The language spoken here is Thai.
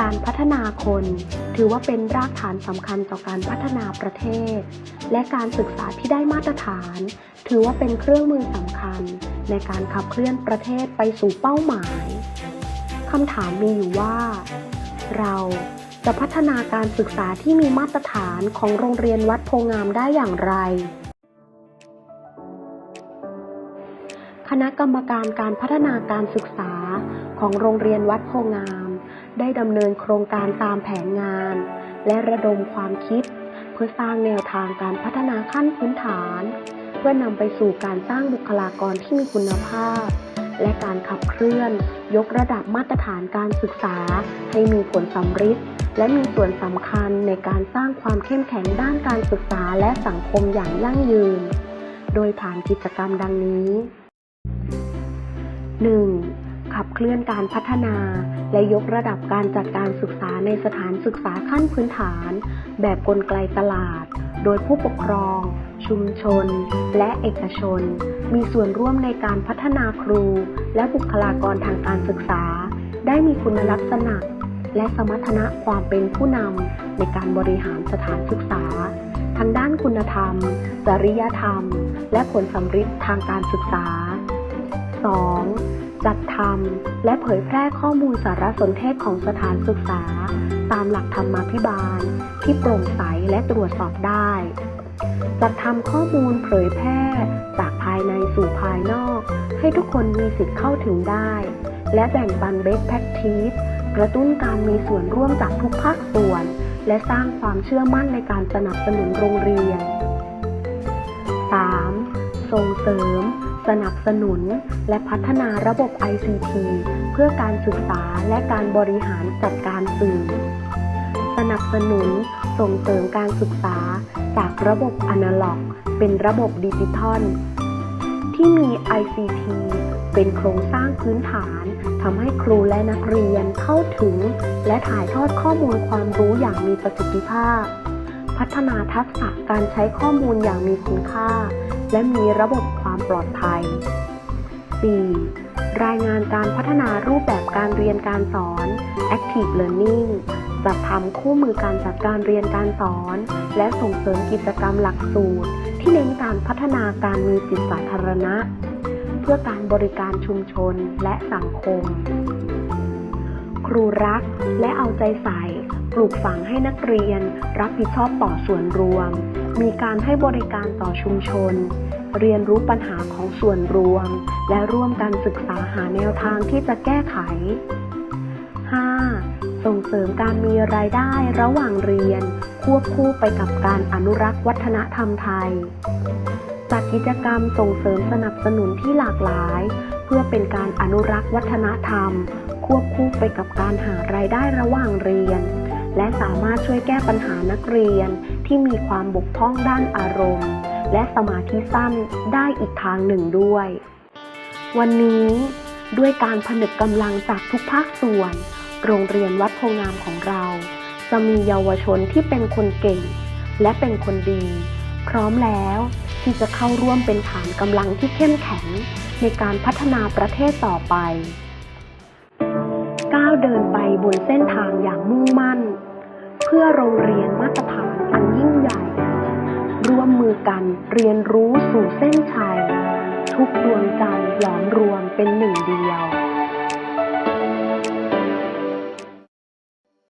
การพัฒนาคน ถือว่าเป็นรากฐานสำคัญต่อการพัฒนาประเทศ และการศึกษาที่ได้มาตรฐาน ถือว่าเป็นเครื่องมือสำคัญ ในการขับเคลื่อนประเทศไปสู่เป้าหมายคำถามมีอยู่ว่า เราจะพัฒนาการศึกษาที่มีมาตรฐานของโรงเรียนวัดโพงามได้อย่างไร คณะกรรมการการพัฒนาการศึกษาของโรงเรียนวัดโพงาม ได้ดำเนินโครงการตามแผนงาน และระดมความคิด เพื่อสร้างแนวทางการพัฒนาขั้นพื้นฐาน เพื่อนำไปสู่การสร้างบุคลากรที่มีคุณภาพ และการขับเคลื่อน ยกระดับมาตรฐานการศึกษา ให้มีผลสำฤทธิ์และมีส่วนสำคัญในการสร้างความเข้มแข็งด้านการศึกษาและสังคมอย่างยั่งยืน โดยผ่านกิจกรรมดังนี้ 1. ขับเคลื่อนการพัฒนา และยกระดับการจัดการศึกษาในสถานศึกษาขั้นพื้นฐาน แบบกลไกตลาด โดยผู้ปกครอง ชุมชน และเอกชน มีส่วนร่วมในการพัฒนาครู และบุคลากรทางการศึกษา ได้มีคุณลักษณะ และสมรรถนะความเป็นผู้นำในการบริหารสถานศึกษาทั้งด้านคุณธรรม จริยธรรม และผลสำฤทธิ์ทางการศึกษา 2. จัดทำและเผยแพร่ข้อมูลสารสนเทศของสถานศึกษา ตามหลักธรรมาภิบาล ที่โปร่งใสและตรวจสอบได้ จัดทำข้อมูลเผยแพร่จากภายในสู่ภายนอก ให้ทุกคนมีสิทธิ์เข้าถึงได้ และแบ่งปันเบสแพ c ทีสกระตุ้นการมีส่วนร่วมจากทุกภาคส่วน และสร้างความเชื่อมั่นในการสนับสนุนโรงเรียน 3. ส่งเสริม สนับสนุน และพัฒนาระบบ ICT เพื่อการศึกษาและการบริหารจัดการสื่อ สนับสนุนส่งเสริมการศึกษาจากระบบอนาล็อก เป็นระบบดิจิทัล ที่มี ICT เป็นโครงสร้างพื้นฐานทำให้ครูและนักเรียนเข้าถึง และถ่ายทอดข้อมูลความรู้อย่างมีประสิทธิภาพ พัฒนาทักษะการใช้ข้อมูลอย่างมีคุณค่า และมีระบบ ความปลอดภัย 4. รายงานการพัฒนารูปแบบการเรียนการสอน Active Learning จัดทำคู่มือการจัดการเรียนการสอน และส่งเสริมกิจกรรมหลักสูตร ที่เน้นการพัฒนาการมีจิตสาธารณะ เพื่อการบริการชุมชนและสังคม ครูรักและเอาใจใส่ ลูกฝังให้นักเรียน รับผิดชอบต่อส่วนรวม มีการให้บริการต่อชุมชน เรียนรู้ปัญหาของส่วนรวม และร่วมกันศึกษาหาแนวทางที่จะแก้ไข 5. ส่งเสริมการมีรายได้ระหว่างเรียน ควบคู่ไปกับการอนุรักษ์วัฒนธรรมไทย จัดกิจกรรมส่งเสริมสนับสนุนที่หลากหลาย เพื่อเป็นการอนุรักษ์วัฒนธรรม ควบคู่ไปกับการหารายได้ระหว่างเรียน และสามารถช่วยแก้ปัญหานักเรียนที่มีความบกพร่องด้านอารมณ์ และสมาธิสั้นได้อีกทางหนึ่งด้วย วันนี้ด้วยการผนึกกำลังจากทุกภาคส่วน โรงเรียนวัดโพงามของเรา จะมีเยาวชนที่เป็นคนเก่ง และเป็นคนดี พร้อมแล้วที่จะเข้าร่วมเป็นฐานกำลังที่เข้มแข็ง ในการพัฒนาประเทศต่อไปก้าวเดินไปบนเส้นทางอย่างมุ่งมั่น เพื่อโรงเรียนมาตรฐานอันยิ่งใหญ่ ร่วมมือกันเรียนรู้สู่เส้นชัย ทุกดวงใจหลอมรวมเป็นหนึ่งเดียว